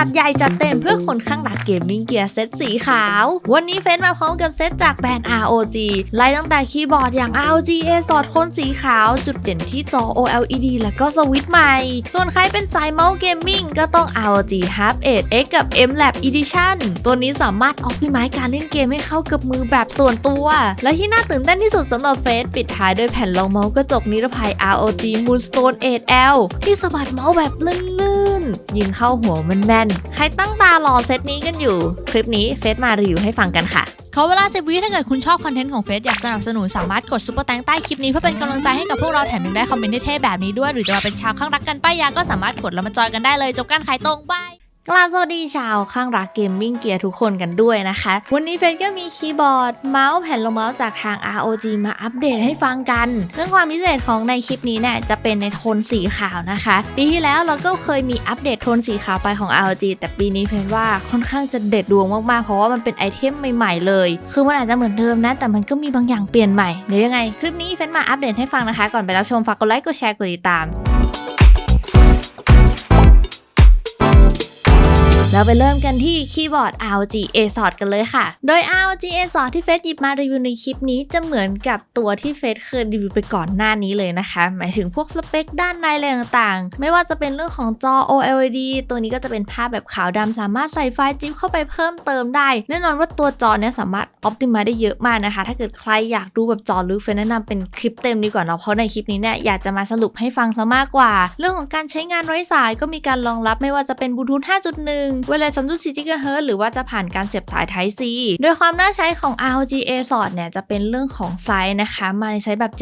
จัดใหญ่จัดเต็มเพื่อคนข้างหลักเกมมิ่งเกียร์เซตสีขาว วันนี้เฟซมาพร้อมกับเซตจากแบรนด์ ROG ไล่ตั้งแต่คีย์บอร์ดอย่าง ROG A สอดโทนสีขาว จุดเด่นที่จอ OLED แล้วก็สวิตช์ใหม่ ส่วนใครเป็นสายเมาส์เกมมิ่งก็ต้อง ROG Half 8 X กับ M Lab Edition ตัวนี้สามารถออ t ติม z การเล่นเกมให้เข้ากับมือแบบส่วนตัว และที่น่าตื่นเต้นที่สุดสำหรับเฟซปิดท้ายด้วยแผ่นรองเมาส์กระจกนิรภัย ROG Moonstone 8L ที่สะบัดเมาส์แบบลื่นๆยิงเข้าหัวมันแม่นใครตั้งตารอเซตนี้กันอยู่ คลิปนี้เฟซมารีวิวให้ฟังกันค่ะ ขอเวลาสิบวิถ้าเกิดคุณชอบคอนเทนต์ของเฟซอยากสนับสนุนสามารถกดซุปเปอร์แตงใต้คลิปนี้เพื่อเป็นกำลังใจให้กับพวกเราแถมยังได้คอมเมนต์เท่ๆแบบนี้ด้วย หรือจะมาเป็นชาวข้างรักกันป้ายยาก็สามารถกดแล้วมาจอยกันได้เลยจบการขายตรงบาย กราบสวัสดีชาวข้างรักเกมมิ่งเกียร์ทุกคนกันด้วยนะคะ วันนี้เฟนก็มีคีย์บอร์ด เมาส์แผ่นรองเมาส์จากทาง ROG มาอัปเดตให้ฟังกัน ซึ่งความพิเศษของในคลิปนี้เนี่ยจะเป็นในโทนสีขาวนะคะ ปีที่แล้วเราก็เคยมีอัปเดตโทนสีขาวไปของ ROG แต่ปีนี้เฟนว่าค่อนข้างจะเด็ดดวงมากๆ เพราะว่ามันเป็นไอเทมใหม่ๆเลย คือมันอาจจะเหมือนเดิมนะ แต่มันก็มีบางอย่างเปลี่ยนใหม่หรือยังไงคลิปนี้เฟนมาอัปเดตให้ฟังนะคะ ก่อนไปรับชมฝากกดไลค์กดแชร์กดติดตาม แล้วไปเริ่มกันที่คีย์บอร์ด ROG A s o r กันเลยค่ะ โดย ROG A s o r ที่เฟซหยิบมารีวิวในคลิปนี้จะเหมือนกับตัวที่เฟซเคยรีวิวไปก่อนหน้านี้เลยนะคะ หมายถึงพวกสเปคด้านในอะไรต่างๆ ไม่ว่าจะเป็นเรื่องของจอ OLED ตัวนี้ก็จะเป็นภาพแบบขาวดำสามารถใส่ไฟล์จิ๊บเข้าไปเพิ่มเติมได้ แน่นอนว่าตัวจอเนี้ยสามารถอ p ติมาได้เยอะมากนะคะ ถ้าเกิดใครอยากดูแบบจอลึกเฟซแนะนำเป็นคลิปเต็มดีกว่าเนาะเพราะในคลิปนี้เนี่ยอยากจะมาสรุปให้ฟังซะมากกว่า เรื่องของการใช้งานไร้สายก็มีการรองรับไม่ว่าจะเป็นบลูทูธ5.1เวลา3.4 GHz หรือว่าจะผ่านการเสียบสาย Type C โดยความน่าใช้ของ ROG A s o r เนี่ยจะเป็นเรื่องของไซส์นะคะ มาในไซส์แบบ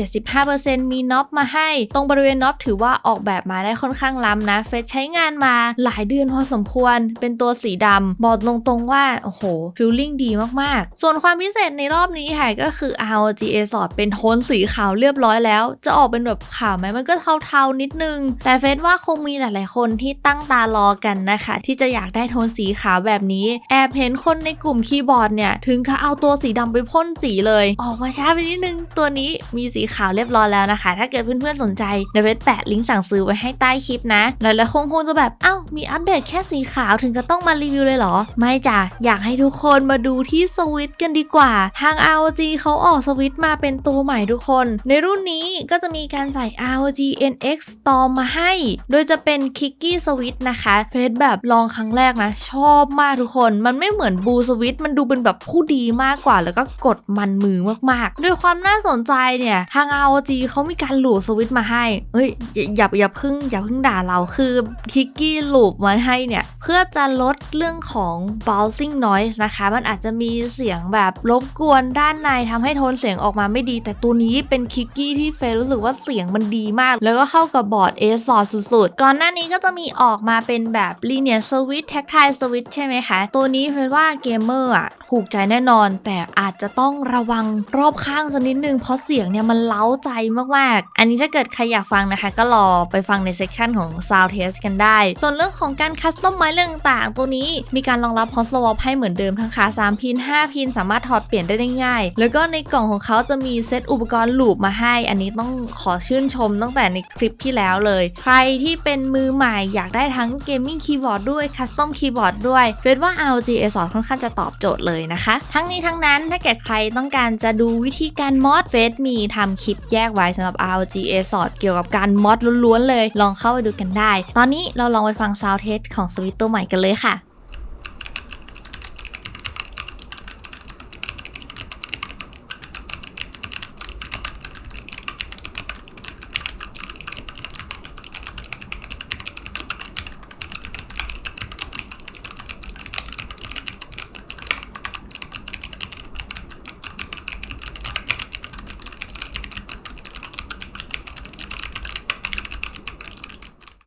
75%มีน็อปมาให้ ตรงบริเวณน็อปถือว่าออกแบบมาได้ค่อนข้างล้ำนะ เฟซใช้งานมาหลายเดือนพอสมควร เป็นตัวสีดำบอกตรงๆว่า โอ้โหฟิลลิ่งดีมากๆ ส่วนความพิเศษในรอบนี้ค่ะก็คือ ROG A s o r เป็นโทนสีขาวเรียบร้อยแล้ว จะออกเป็นแบบขาวไหมมันก็เทาๆนิดนึง แต่เฟซว่าคงมีหลายๆคนที่ตั้งตารอกันนะคะ ที่จะอยากได้โทนสีขาวแบบนี้ แอบเห็นคนในกลุ่มคีย์บอร์ดเนี่ย ถึงกับเอาตัวสีดำไปพ่นสีเลย ออกมาช้าไปนิดนึง ตัวนี้มีสีขาวเรียบร้อยแล้วนะคะ ถ้าเกิดเพื่อนๆสนใจเดี๋ยวเฟแปะลิงก์สั่งซื้อไว้ให้ใต้คลิปนะหลายๆคนคงจะแบบ เอ้า มีอัปเดตแค่สีขาวถึงจะต้องมารีวิวเลยเหรอ ไม่จ้ะ อยากให้ทุกคนมาดูที่สวิตช์กันดีกว่า ทาง ROG เขาออกสวิตช์มาเป็นตัวใหม่ทุกคน ในรุ่นนี้ก็จะมีการใส่ ROG NX Storm มาให้ โดยจะเป็น Kicky Switch นะคะเฟซแบบลองครั้งแรกนะ ชอบมากทุกคน มันไม่เหมือนบูสวิตมันดูเป็นแบบผู้ดีมากกว่า แล้วก็กดมันมือมากๆ ด้วยความน่าสนใจเนี่ยทาง ROG เขามีการหลูดสวิตมาให้เอ้ยอย่าอย่าพึ่งอย่าพึ่งด่าเราคือคิกกี้หลูบมาให้เนี่ยเพื่อจะลดเรื่องของ bouncing noise นะคะ มันอาจจะมีเสียงแบบรบกวนด้านในทำให้โทนเสียงออกมาไม่ดี แต่ตัวนี้เป็นคิกกี้ที่เฟยรู้สึกว่าเสียงมันดีมาก แล้วก็เข้ากับบอร์ด a s o s สุดๆ ก่อนหน้านี้ก็จะมีออกมาเป็นแบบ linear switch tactile switch ใช่ไหมคะ ตัวนี้เฟยว่าเกมเมอร์อะถูกใจแน่นอน แต่อาจจะต้องระวังรอบข้างสักนิดนึง เพราะเสียงเนี่ยมันเล้าใจมากๆ อันนี้ถ้าเกิดใครอยากฟังนะคะ ก็รอไปฟังในเซกชันของ sound test กันได้ ส่วนเรื่องของการคัสตอมไม้เรื่องต่างตัวนี้มีการรองรับ hot swap ให้เหมือนเดิมทั้งขา3พิน 5 พิน สามารถถอดเปลี่ยนได้ง่ายๆแล้วก็ในกล่องของเขาจะมีเซตอุปกรณ์ลูปมาให้ อันนี้ต้องขอชื่นชมตั้งแต่ในคลิปที่แล้วเลย ใครที่เป็นมือใหม่อยากได้ทั้งเกมมิ่งคีย์บอร์ดด้วยคัสตอมคีย์บอร์ดด้วยเฟซว่า ROG A 2 ค่อนข้างจะตอบโจทย์เลยนะคะ ทั้งนี้ทั้งนั้นถ้าเกิดใครต้องการจะดูวิธีการมอดเฟซมีทำคลิปแยกไว้สำหรับ ROG A 2 เกี่ยวกับการมอดล้วนๆเลย ลองเข้าไปดูกันได้ ตอนนี้เราลองไปฟังซาวเทสของสวิตตัวใหม่กันเลยค่ะ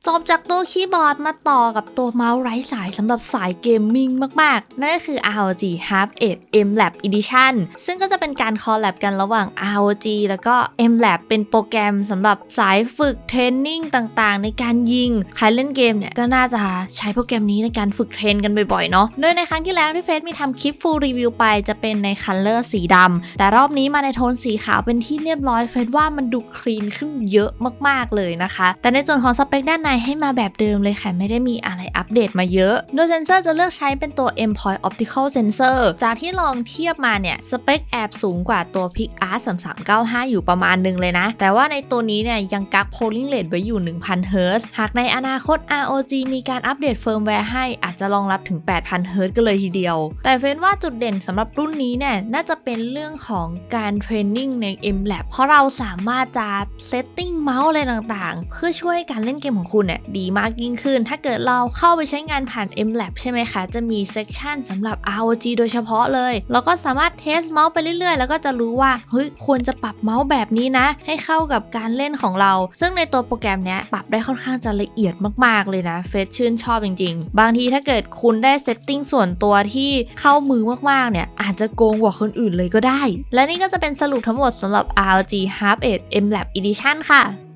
จบจากตัวคีย์บอร์ดมาต่อกับตัวเมาส์ไร้สายสำหรับสายเกมมิ่งมาก ๆ นั่นก็คือ ROG Half 8 M Lab Edition ซึ่งก็จะเป็นการคอลแลบกันระหว่าง ROG แล้วก็ M Lab เป็นโปรแกรมสำหรับสายฝึกเทรนนิ่งต่างๆ ในการยิง ใครเล่นเกมเนี่ย ก็น่าจะใช้โปรแกรมนี้ในการฝึกเทรนกันบ่อย ๆ เนาะโดยในครั้งที่แล้วที่เฟซมีทำคลิปฟูลรีวิวไปจะเป็นในคัลเลอร์สีดำแต่รอบนี้มาในโทนสีขาวเป็นที่เรียบร้อยเฟซว่ามันดูคลีนขึ้นเยอะมากๆเลยนะคะ แต่ในส่วนของสเปคด้านในให้มาแบบเดิมเลยค่ะ ไม่ได้มีอะไรอัปเดตมาเยอะ โดยเซนเซอร์จะเลือกใช้เป็นตัว M Point Optical Sensor จากที่ลองเทียบมาเนี่ย สเปคแอบสูงกว่าตัว PicArt 3395 อยู่ประมาณหนึงเลยนะ แต่ว่าในตัวนี้เนี่ยยังกัก polling rate ไว้อยู่ 1000 Hz หากในอนาคต ROG มีการอัปเดตเฟิร์มแวร์ให้อาจจะรองรับถึง 8000 Hz กันเลยทีเดียว แต่เฟ้นว่าจุดเด่นสำหรับรุ่นนี้เนี่ยน่าจะเป็นเรื่องของการเทรนนิ่งใน MLab เพราะเราสามารถจะเซตติ้งเมาส์อะไรต่างๆ เพื่อช่วยการเล่นเกมของคุณเนี่ยดีมากยิ่งขึ้น ถ้าเกิดเราเข้าไปใช้งานผ่าน MLab ใช่ไหมคะ จะมีเซกชันสำหรับ ROG โดยเฉพาะเลย เราก็สามารถเทสเมาส์ไปเรื่อยๆ แล้วก็จะรู้ว่า เฮ้ย ควรจะปรับเมาส์แบบนี้นะ ให้เข้ากับการเล่นของเรา ซึ่งในตัวโปรแกรมเนี้ยปรับได้ค่อนข้างจะละเอียดมากๆเลยนะเฟซชื่นชอบจริงๆ บางทีถ้าเกิดคุณได้เซตติ้งส่วนตัวที่เข้ามือมากๆเนี่ยอาจจะโกงกว่าคนอื่นเลยก็ได้ และนี่ก็จะเป็นสรุปทั้งหมดสำหรับ ROG Harp 8 MLab Edition ค่ะ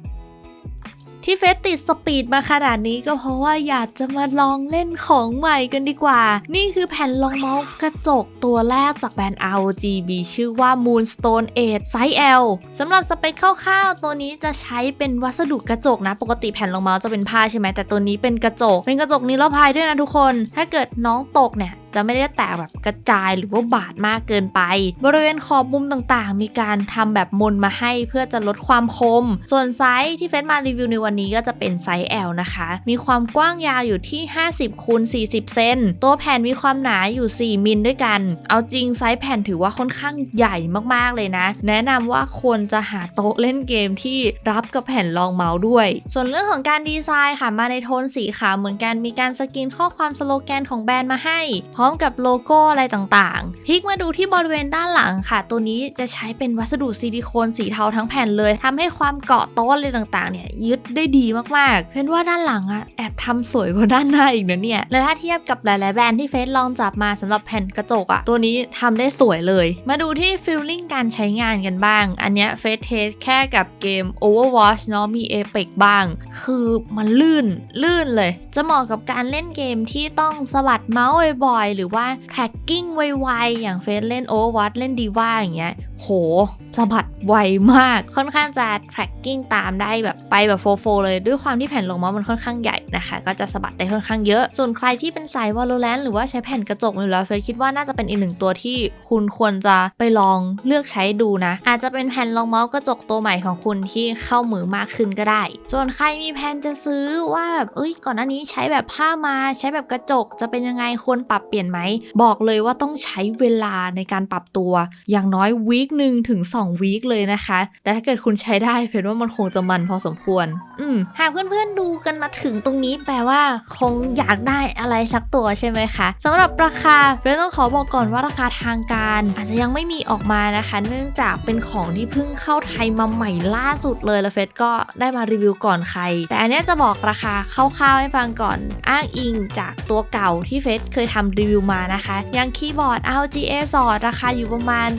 ที่เฟสติดสปีดมาขนาดนี้ก็เพราะว่าอยากจะมาลองเล่นของใหม่กันดีกว่า นี่คือแผ่นรองเมาส์กระจกตัวแรกจากแบรนด์ ROG มีชื่อว่า Moonstone 8ไซส์ L สำหรับสเปคคร่าวๆ ตัวนี้จะใช้เป็นวัสดุกระจกนะ ปกติแผ่นรองเมาส์จะเป็นผ้าใช่ไหมแต่ตัวนี้เป็นกระจก เป็นกระจกนิรภัยด้วยนะทุกคน ถ้าเกิดน้องตกเนี่ย จะไม่ได้แตกแบบกระจายหรือว่าบาดมากเกินไป บริเวณขอบมุมต่างๆ มีการทำแบบมนมาให้เพื่อจะลดความคม ส่วนไซส์ที่เฟซมารีวิวในวันนี้ก็จะเป็นไซส์ L นะคะ มีความกว้างยาวอยู่ที่ 50คูณ40 เซนตัวแผ่นมีความหนาอยู่ 4 มิลด้วยกัน เอาจริงไซส์แผ่นถือว่าค่อนข้างใหญ่มากๆเลยนะ แนะนำว่าควรจะหาโต๊ะเล่นเกมที่รับกับแผ่นรองเมาส์ด้วย ส่วนเรื่องของการดีไซน์ค่ะมาในโทนสีขาวเหมือนกันมีการสกรีนข้อความสโลแกนของแบรนด์มาให้พร้อมกับโลโก้อะไรต่างๆพลิกมาดูที่บริเวณด้านหลังค่ะ ตัวนี้จะใช้เป็นวัสดุซิลิโคนสีเทาทั้งแผ่นเลยทำให้ความเกาะโต๊ะอะไรต่างๆเนี่ยยึดได้ดีมากๆเพ้นว่าด้านหลังอะแอบทำสวยกว่าด้านหน้าอีกนะเนี่ยและถ้าเทียบกับหลายๆแบรนด์ที่เฟซลองจับมาสำหรับแผ่นกระจกอะตัวนี้ทำได้สวยเลย มาดูที่ฟิลลิ่งการใช้งานกันบ้าง อันเนี้ยเฟซเทสแค่กับเกม Overwatch เนาะมี Apex บ้าง คือมันลื่นลื่นเลย จะเหมาะกับการเล่นเกมที่ต้องสวัดเมาส์บ่อยหรือว่า tracking ไวๆ อย่างเฟซเล่น Overwatch เล่นดีว่าอย่างเงี้ย โหสะบัดไวมาก ค่อนข้างจะ tracking ตามได้แบบไปแบบโฟโฟเลยด้วยความที่แผ่นรองเมาส์มันค่อนข้างใหญ่นะคะ ก็จะสะบัดได้ค่อนข้างเยอะ ส่วนใครที่เป็นสาย Valorant หรือว่าใช้แผ่นกระจกอยู่แล้วเฟยคิดว่าน่าจะเป็นอีกหนึ่งตัวที่คุณควรจะไปลองเลือกใช้ดูนะ อาจจะเป็นแผ่นรองเมาส์กระจกตัวใหม่ของคุณที่เข้ามือมากขึ้นก็ได้ ส่วนใครมีแผนจะซื้อว่าแบบเอ้ยก่อนหน้านี้ใช้แบบผ้ามาใช้แบบกระจกจะเป็นยังไงควรปรับเปลี่ยนไหมบอกเลยว่าต้องใช้เวลาในการปรับตัว อย่างน้อยวีคหนึ่งถึง2วีคเลยนะคะ แต่ถ้าเกิดคุณใช้ได้เพนว่ามันคงจะมันพอสมควร อืมหากเพื่อนๆดูกันมาถึงตรงนี้แปลว่าคงอยากได้อะไรสักตัวใช่ไหมคะสำหรับราคาเฟนต้องขอบอกก่อนว่าราคาทางการ อาจจะยังไม่มีออกมานะคะ เนื่องจากเป็นของที่เพิ่งเข้าไทยมาใหม่ล่าสุดเลยแล้วเฟสก็ได้มารีวิวก่อนใคร แต่อันนี้จะบอกราคาคร่าวๆให้ฟังก่อนอ้างอิงจากตัวเก่าที่เฟสเคยทำรีวิวมานะคะอย่างคีย์บอร์ด ROG Asus ราคาอยู่ประมาณ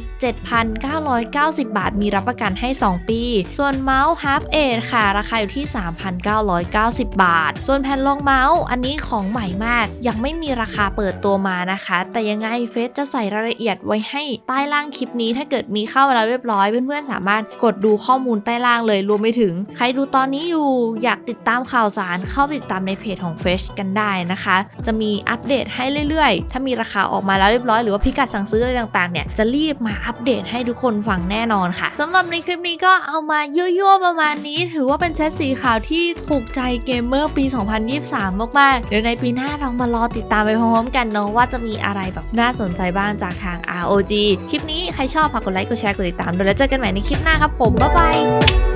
7,990บาท มีรับประกันให้ 2 ปี ส่วนเมาส์ Half a g e ค่ะ ราคาอยู่ที่ 3,990 บาท ส่วนแผ่นรองเมาส์อันนี้ของใหม่มาก ยังไม่มีราคาเปิดตัวมานะคะ แต่ยังไงเฟสจะใส่รายละเอียดไว้ให้ใต้ล่างคลิปนี้ ถ้าเกิดมีเข้ามาแล้วเรียบร้อยเพื่อนๆสามารถกดดูข้อมูลใต้ล่างเลยรวมไปถึง ใครดูตอนนี้อยู่อยากติดตามข่าวสารเข้าติดตามในเพจของเฟชกันได้นะคะ จะมีอัปเดตให้เรื่อยๆ ถ้ามีราคาออกมาแล้วเรียบร้อยหรือว่าพิกัดสั่งซื้ออะไรต่างๆเนี่ยจะรีบมาอัปเดตให้ทุกคนฟังแน่นอนค่ะสำหรับในคลิปนี้ก็เอามายั่วๆประมาณนี้ ถือว่าเป็นเซตสีขาวที่ถูกใจเกมเมอร์ปี 2023 มากๆ เดี๋ยวในปีหน้าลองมารอติดตามไปพร้อมๆกันเนาะว่าจะมีอะไรแบบน่าสนใจบ้างจากทาง ROG คลิปนี้ใครชอบฝากกดไลค์กดแชร์กดติดตามด้วยแล้วเจอกันใหม่ในคลิปหน้าครับผมบ๊ายบาย